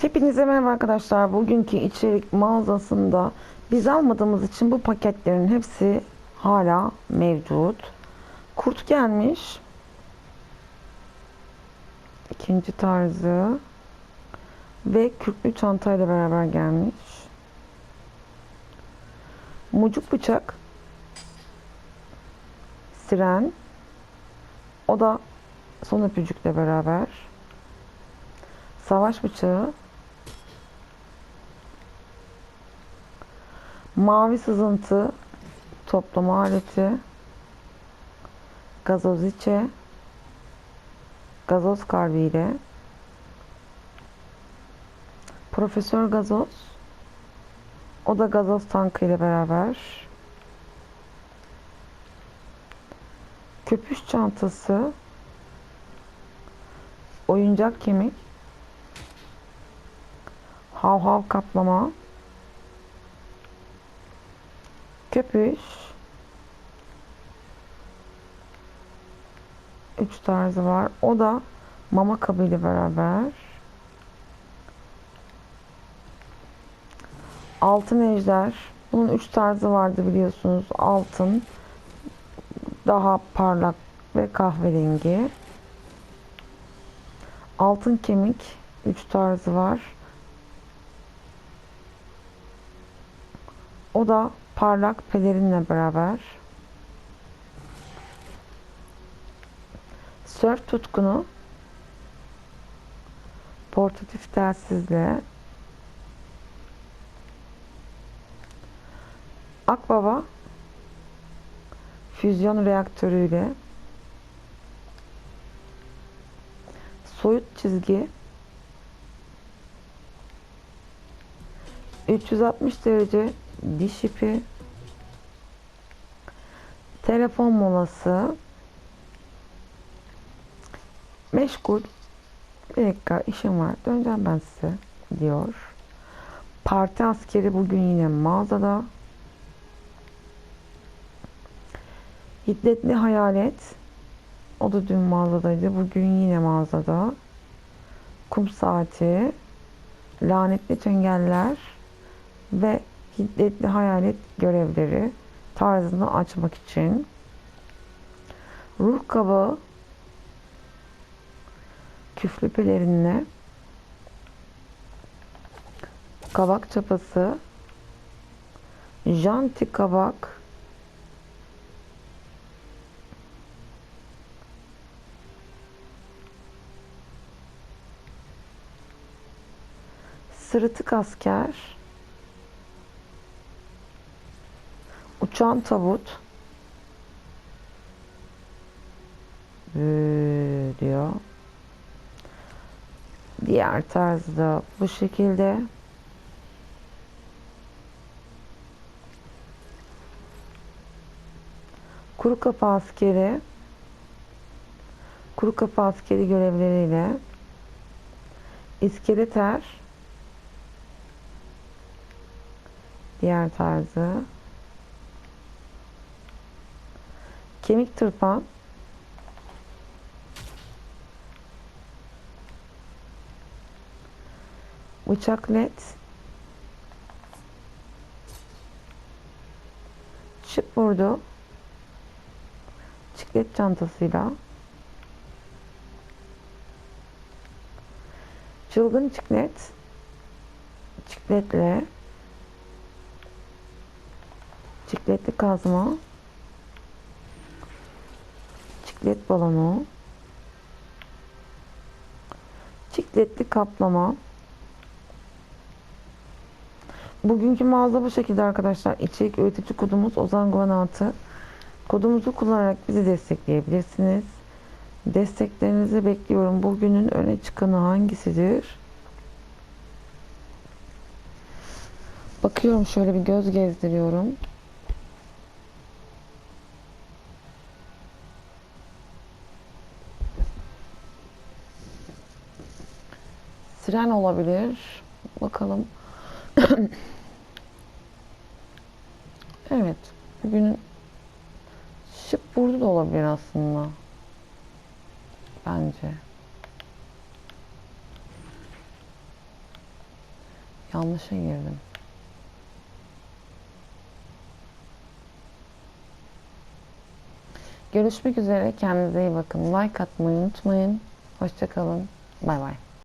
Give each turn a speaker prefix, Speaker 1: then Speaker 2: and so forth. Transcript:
Speaker 1: Hepinize merhaba arkadaşlar. Bugünkü içerik mağazasında biz almadığımız için bu paketlerin hepsi hala mevcut. Kurt gelmiş. İkinci tarzı. Ve kürklü çantayla beraber gelmiş. Mucuk bıçak. Siren. O da son öpücükle beraber. Savaş bıçağı. Mavi sızıntı toplama aleti. Gazoz içe. Gazoz kalbiyle. Profesör gazoz. O da gazoz tankı ile beraber. Köpüş çantası. Oyuncak kemik. Hav hav kaplama. Köpüş. Üç tarzı var. O da mama kabıyla beraber. Altın ejder. Bunun üç tarzı vardı biliyorsunuz. Altın. Daha parlak ve kahverengi. Altın kemik. Üç tarzı var. O da parlak pelerinle beraber. Sörf tutkunu portatif telsizle Akbaba füzyon reaktörüyle soyut çizgi 360 derece diş ipi telefon molası meşgul. Bir dakika işim var. Döneceğim ben size diyor. Parti askeri bugün yine mağazada. Hiddetli hayalet. O da dün mağazadaydı. Bugün yine mağazada. Kum saati. Lanetli çengeller ve hiddetli hayalet görevleri tarzını açmak için ruh kabağı küflü pelerinle kabak çapası janti kabak sırıtık asker Uçan tabut Bıı diyor. Diğer tarzda bu şekilde. Kuru kapı askeri kuru kapı askeri görevleriyle iskeleter diğer tarzı Kemik tırpan. Bıçak led. Şıp vurdu. Çiklet çantasıyla. Çılgın çiklet. Çikletle. Çikletli kazma çiklet balonu, çikletli kaplama. Bugünkü mağaza bu şekilde arkadaşlar. İçerik üretici kodumuz Ozan Guanatı. Kodumuzu kullanarak bizi destekleyebilirsiniz. Desteklerinizi bekliyorum. Bugünün öne çıkanı hangisidir? Bakıyorum şöyle bir göz gezdiriyorum. Siren olabilir. Bakalım. evet. Bugün şıp burcu da olabilir aslında. Bence. Yanlışa girdim. Görüşmek üzere. Kendinize iyi bakın. Like atmayı unutmayın. Hoşçakalın. Bay bay.